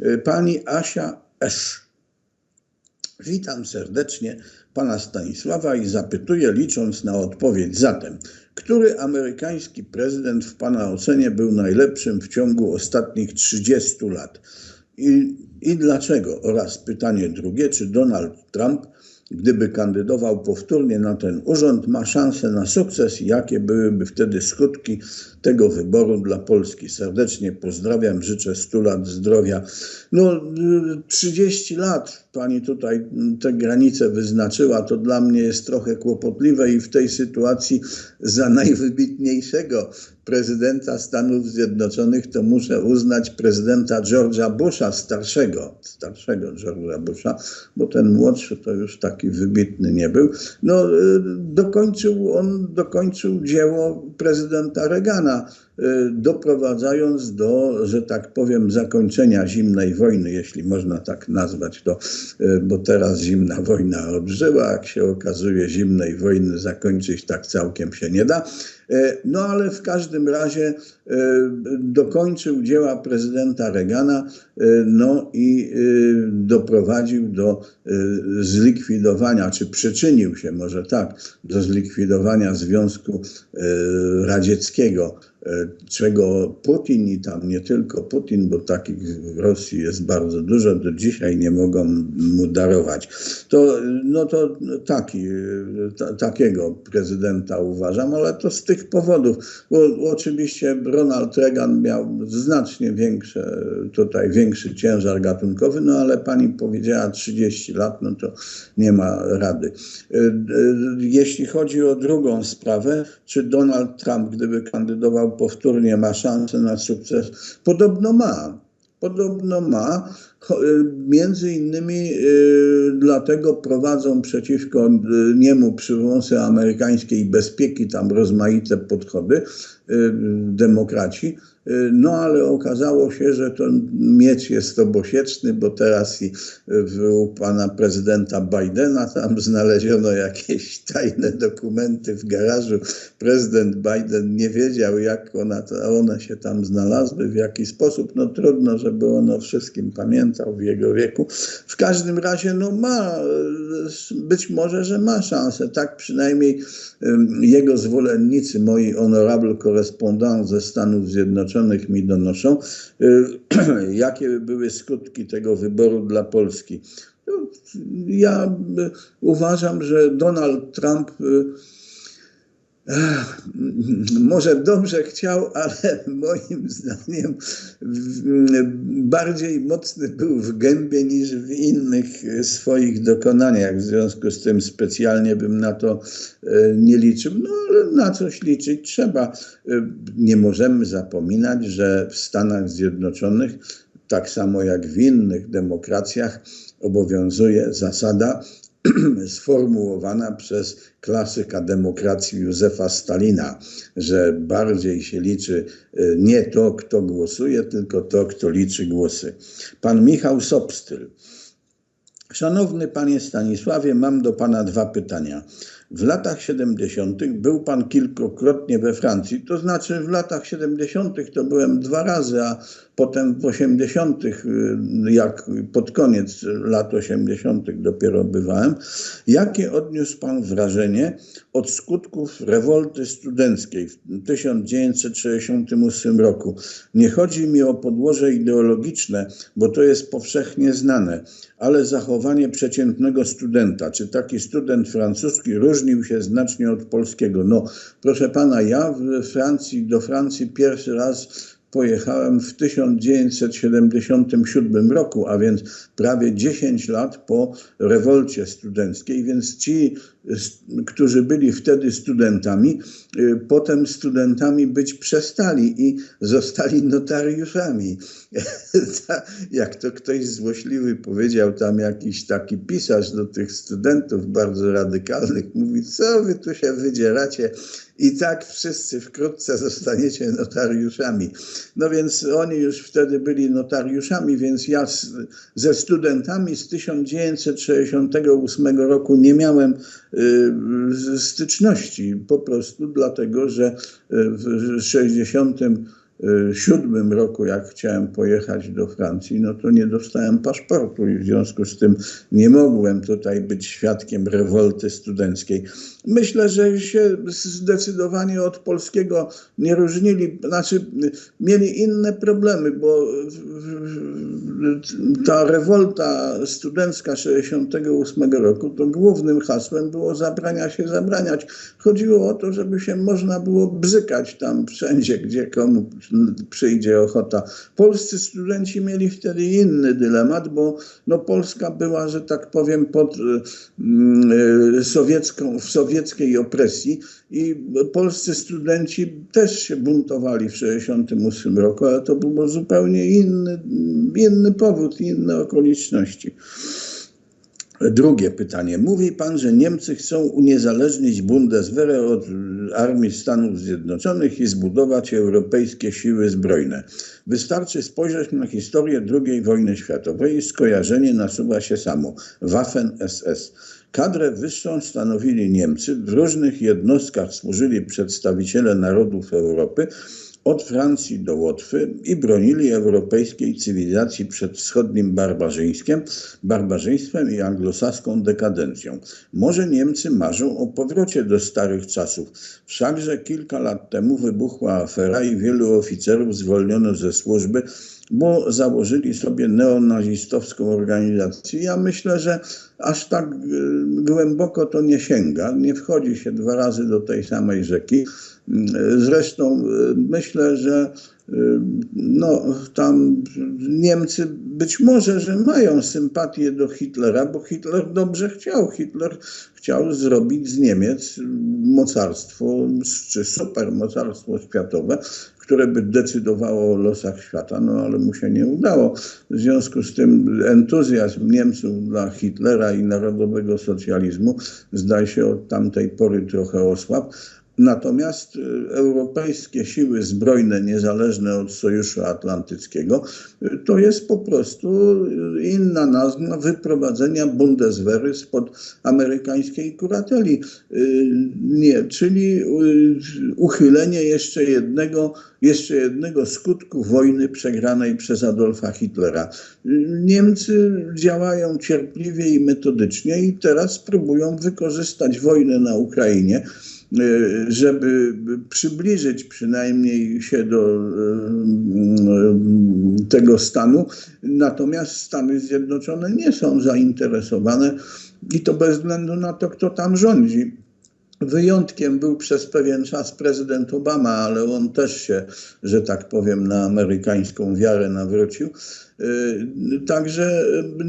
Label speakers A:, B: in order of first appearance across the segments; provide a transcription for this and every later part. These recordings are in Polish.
A: Y, Pani Asia S. Witam serdecznie pana Stanisława i zapytuję, licząc na odpowiedź zatem, który amerykański prezydent w pana ocenie był najlepszym w ciągu ostatnich 30 lat? I, I dlaczego? Oraz pytanie drugie, czy Donald Trump, gdyby kandydował powtórnie na ten urząd, ma szansę na sukces jakie byłyby wtedy skutki tego wyboru dla Polski? Serdecznie pozdrawiam, życzę 100 lat zdrowia. No, y, 30 lat pani tutaj te granice wyznaczyła, to dla mnie jest trochę kłopotliwe i w tej sytuacji za najwybitniejszego prezydenta Stanów Zjednoczonych to muszę uznać prezydenta George'a Busha starszego, starszego George'a Busha, bo ten młodszy to już taki wybitny nie był. No, y, dokończył on dokończył dzieło prezydenta Reagana, y, doprowadzając do, że tak powiem, zakończenia zimnej wojny, jeśli można tak nazwać to, y, bo teraz zimna wojna odżyła, jak się okazuje, zimnej wojny zakończyć tak całkiem się nie da. E, No ale w każdym razie dokończył dzieła prezydenta Reagana no i doprowadził do zlikwidowania, czy przyczynił się może tak, do zlikwidowania Związku Radzieckiego, czego Putin i tam nie tylko Putin, bo takich w Rosji jest bardzo dużo, do dzisiaj nie mogą mu darować. To, no to taki, e, ta, takiego prezydenta uważam, ale to z tych powodów, bo oczywiście Ronald Reagan miał znacznie większe, tutaj większy ciężar gatunkowy, no ale pani powiedziała 30 lat, no to nie ma rady. E, e, Jeśli chodzi o drugą sprawę, czy Donald Trump, gdyby kandydował powtórnie, ma szansę na sukces? Podobno ma. Podobno ma. E, Między innymi e, dlatego prowadzą przeciwko e, niemu przyłące amerykańskiej bezpieki, tam rozmaite podchody, e, demokraci. E, No ale okazało się, że ten miecz jest obosieczny, bo teraz i u pana prezydenta Bidena tam znaleziono jakieś tajne dokumenty w garażu. Prezydent Biden nie wiedział, jak ona, one się tam znalazły, w jaki sposób. No trudno, żeby on o wszystkim pamiętał w jego wieku. W każdym razie no ma, być może, że ma szansę. Tak przynajmniej jego zwolennicy, moi honorable korespondent ze Stanów Zjednoczonych mi donoszą, e, jakie by były skutki tego wyboru dla Polski. No, Ja e, uważam, że Donald Trump może dobrze chciał, ale moim zdaniem bardziej mocny był w gębie niż w innych swoich dokonaniach. W związku z tym specjalnie bym na to e, nie liczył. No ale na coś liczyć trzeba. E, Nie możemy zapominać, że w Stanach Zjednoczonych, tak samo jak w innych demokracjach, obowiązuje zasada sformułowana przez klasyka demokracji Józefa Stalina, że bardziej się liczy e, nie to, kto głosuje, tylko to, kto liczy głosy. Pan Michał Sobstyl. Szanowny panie Stanisławie, mam do pana dwa pytania. W latach 70. był pan kilkukrotnie we Francji, to znaczy w latach 70. to byłem dwa razy, a potem w 80., y, jak pod koniec lat 80. dopiero bywałem. Jakie odniósł pan wrażenie od skutków rewolty studenckiej w 1968 roku? Nie chodzi mi o podłoże ideologiczne, bo to jest powszechnie znane, ale zachowanie przeciętnego studenta. Czy taki student francuski różnił się znacznie od polskiego? No, proszę pana, ja w Francji, do Francji pierwszy raz pojechałem w 1977 roku, a więc prawie 10 lat po rewolcie studenckiej, więc ci, którzy byli wtedy studentami, y, potem studentami być przestali i zostali notariuszami. Ta- Jak to ktoś złośliwy powiedział, tam jakiś taki pisarz do tych studentów bardzo radykalnych, mówi, co wy tu się wydzieracie i tak wszyscy wkrótce zostaniecie notariuszami. No więc oni już wtedy byli notariuszami, więc ja z, ze studentami z 1968 roku nie miałem styczności, po prostu dlatego, że y, w 60 siódmym roku, jak chciałem pojechać do Francji, no to nie dostałem paszportu i w związku z tym nie mogłem tutaj być świadkiem rewolty studenckiej. Myślę, że się zdecydowanie od polskiego nie różnili, znaczy mieli inne problemy, bo ta rewolta studencka 68 roku, to głównym hasłem było zabrania się zabraniać. Chodziło o to, żeby się można było bzykać tam wszędzie, gdzie komu przyjdzie ochota. Polscy studenci mieli wtedy inny dylemat, bo no Polska była, że tak powiem, pod y, sowiecką, w sowieckiej opresji i polscy studenci też się buntowali w 1968 roku, ale to był zupełnie inny, inny powód, inne okoliczności. Drugie pytanie. Mówi pan, że Niemcy chcą uniezależnić Bundeswehrę od armii Stanów Zjednoczonych i zbudować europejskie siły zbrojne. Wystarczy spojrzeć na historię II wojny światowej i skojarzenie nasuwa się samo. Waffen-SS. Kadrę wyższą stanowili Niemcy, w różnych jednostkach służyli przedstawiciele narodów Europy, od Francji do Łotwy i bronili europejskiej cywilizacji przed wschodnim barbarzyństwem, barbarzyństwem i anglosaską dekadencją. Może Niemcy marzą o powrocie do starych czasów, wszakże kilka lat temu wybuchła afera i wielu oficerów zwolniono ze służby, bo założyli sobie neonazistowską organizację. Ja myślę, że aż tak y, głęboko to nie sięga, nie wchodzi się dwa razy do tej samej rzeki. Zresztą y, myślę, że y, no, tam Niemcy być może, że mają sympatię do Hitlera, bo Hitler dobrze chciał. Hitler chciał zrobić z Niemiec mocarstwo, czy supermocarstwo światowe, które by decydowało o losach świata, no ale mu się nie udało. W związku z tym entuzjazm Niemców dla Hitlera i narodowego socjalizmu zdaje się od tamtej pory trochę osłabł. Natomiast y, europejskie siły zbrojne, niezależne od Sojuszu Atlantyckiego, y, to jest po prostu y, inna nazwa wyprowadzenia Bundeswehry spod amerykańskiej kurateli. Nie, czyli uchylenie jeszcze jednego, jeszcze jednego skutku wojny przegranej przez Adolfa Hitlera. Niemcy działają cierpliwie i metodycznie i teraz próbują wykorzystać wojnę na Ukrainie żeby przybliżyć przynajmniej się do e, tego stanu. Natomiast Stany Zjednoczone nie są zainteresowane i to bez względu na to, kto tam rządzi. Wyjątkiem był przez pewien czas prezydent Obama, ale on też się, że tak powiem, na amerykańską wiarę nawrócił. Y, także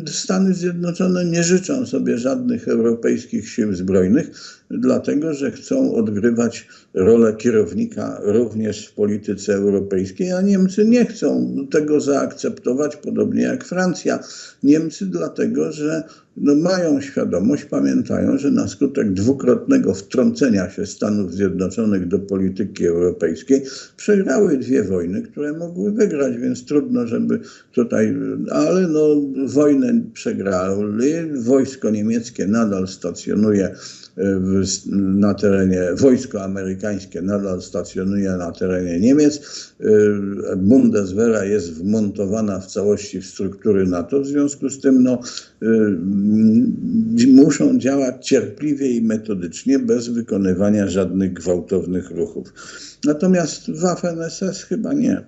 A: y, Stany Zjednoczone nie życzą sobie żadnych europejskich sił zbrojnych, dlatego że chcą odgrywać rolę kierownika również w polityce europejskiej, a Niemcy nie chcą tego zaakceptować, podobnie jak Francja. Niemcy dlatego, że no mają świadomość, pamiętają, że na skutek dwukrotnego wtrącenia się Stanów Zjednoczonych do polityki europejskiej przegrały dwie wojny, które mogły wygrać, więc trudno, żeby tutaj, ale no wojnę przegrały, wojsko niemieckie nadal stacjonuje w, na terenie, wojsko amerykańskie nadal stacjonuje na terenie Niemiec. Y, Bundeswehra jest wmontowana w całości w struktury NATO, w związku z tym no, y, muszą działać cierpliwie i metodycznie, bez wykonywania żadnych gwałtownych ruchów. Natomiast Waffen-SS chyba nie.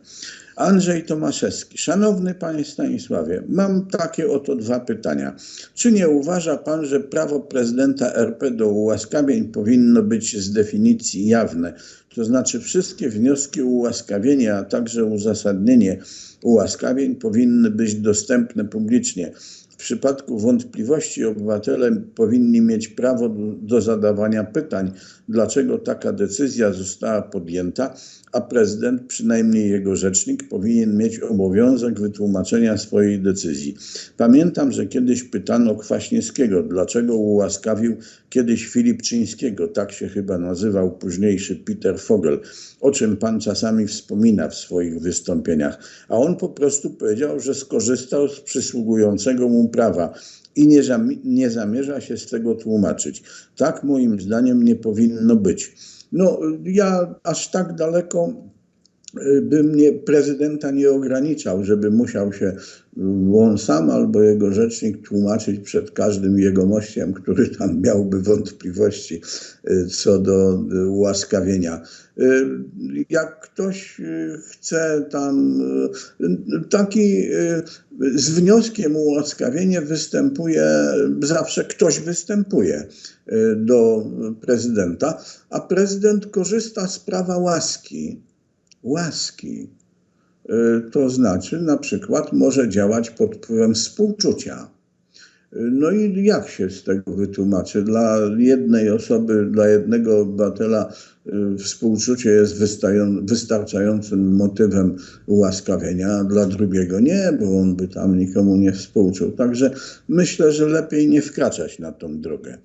A: Andrzej Tomaszewski. Szanowny panie Stanisławie, mam takie oto dwa pytania. Czy nie uważa pan, że prawo prezydenta RP do ułaskawień powinno być z definicji jawne? To znaczy wszystkie wnioski o ułaskawienie, a także uzasadnienie ułaskawień powinny być dostępne publicznie. Przypadku wątpliwości obywatele powinni mieć prawo do, do zadawania pytań, dlaczego taka decyzja została podjęta, a prezydent, przynajmniej jego rzecznik, powinien mieć obowiązek wytłumaczenia swojej decyzji. Pamiętam, że kiedyś pytano Kwaśniewskiego, dlaczego ułaskawił kiedyś Filipczyńskiego, tak się chyba nazywał późniejszy Peter Fogel, o czym pan czasami wspomina w swoich wystąpieniach. A on po prostu powiedział, że skorzystał z przysługującego mu prawa i nie, nie zamierza się z tego tłumaczyć. Tak moim zdaniem nie powinno być. No, ja aż tak daleko by mnie prezydenta nie ograniczał, żeby musiał się on sam albo jego rzecznik tłumaczyć przed każdym jegomościem, który tam miałby wątpliwości y, co do y, ułaskawienia. Y, Jak ktoś chce tam taki z wnioskiem ułaskawienie występuje, zawsze ktoś występuje do prezydenta, a prezydent korzysta z prawa łaski łaski. Y, To znaczy, na przykład, może działać pod wpływem współczucia. Y, No i jak się z tego wytłumaczy? Dla jednej osoby, dla jednego obywatela współczucie jest wystarczającym motywem ułaskawienia, a dla drugiego nie, bo on by tam nikomu nie współczuł. Także myślę, że lepiej nie wkraczać na tą drogę.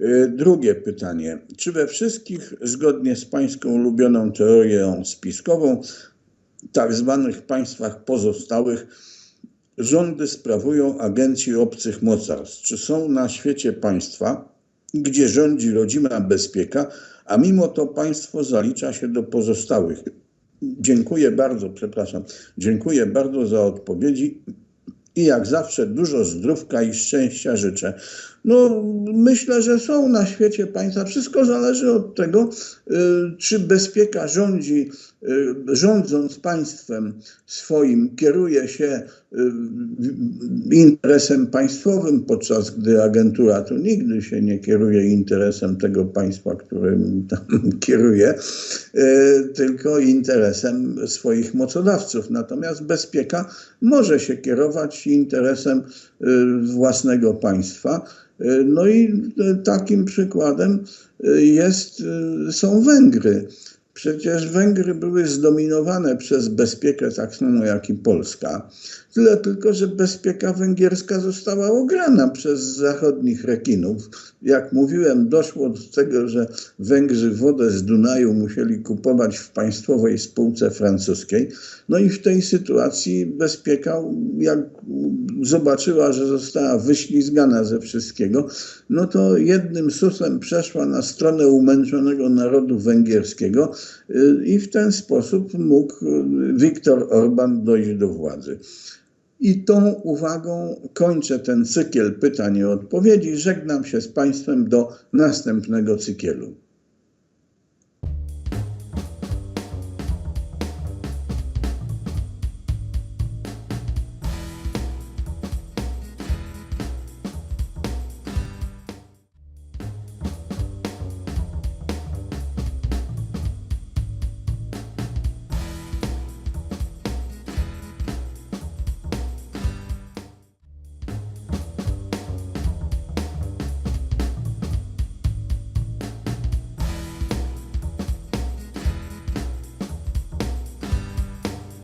A: Y, Drugie pytanie. Czy we wszystkich, zgodnie z Pańską ulubioną teorią spiskową, tak zwanych państwach pozostałych, rządy sprawują agenci obcych mocarstw? Czy są na świecie państwa, gdzie rządzi rodzima bezpieka, a mimo to państwo zalicza się do pozostałych? Dziękuję bardzo, przepraszam, dziękuję bardzo za odpowiedzi i jak zawsze dużo zdrówka i szczęścia życzę. No, myślę, że są na świecie państwa. Wszystko zależy od tego, y, czy bezpieka rządzi, y, rządząc państwem swoim, kieruje się y, interesem państwowym, podczas gdy agentura to nigdy się nie kieruje interesem tego państwa, którym tam kieruje, tylko interesem swoich mocodawców. Natomiast bezpieka może się kierować interesem własnego państwa. Y, No i y, takim przykładem y, jest, y, są Węgry. Przecież Węgry były zdominowane przez bezpiekę tak samo jak i Polska. Tyle tylko, że bezpieka węgierska została ograna przez zachodnich rekinów. Jak mówiłem, doszło do tego, że Węgrzy wodę z Dunaju musieli kupować w państwowej spółce francuskiej. No i w tej sytuacji bezpieka, jak zobaczyła, że została wyślizgana ze wszystkiego, no to jednym susem przeszła na stronę umęczonego narodu węgierskiego i w ten sposób mógł y, Viktor Orban dojść do władzy. I tą uwagą kończę ten cykiel pytań i odpowiedzi. Żegnam się z Państwem do następnego cykielu.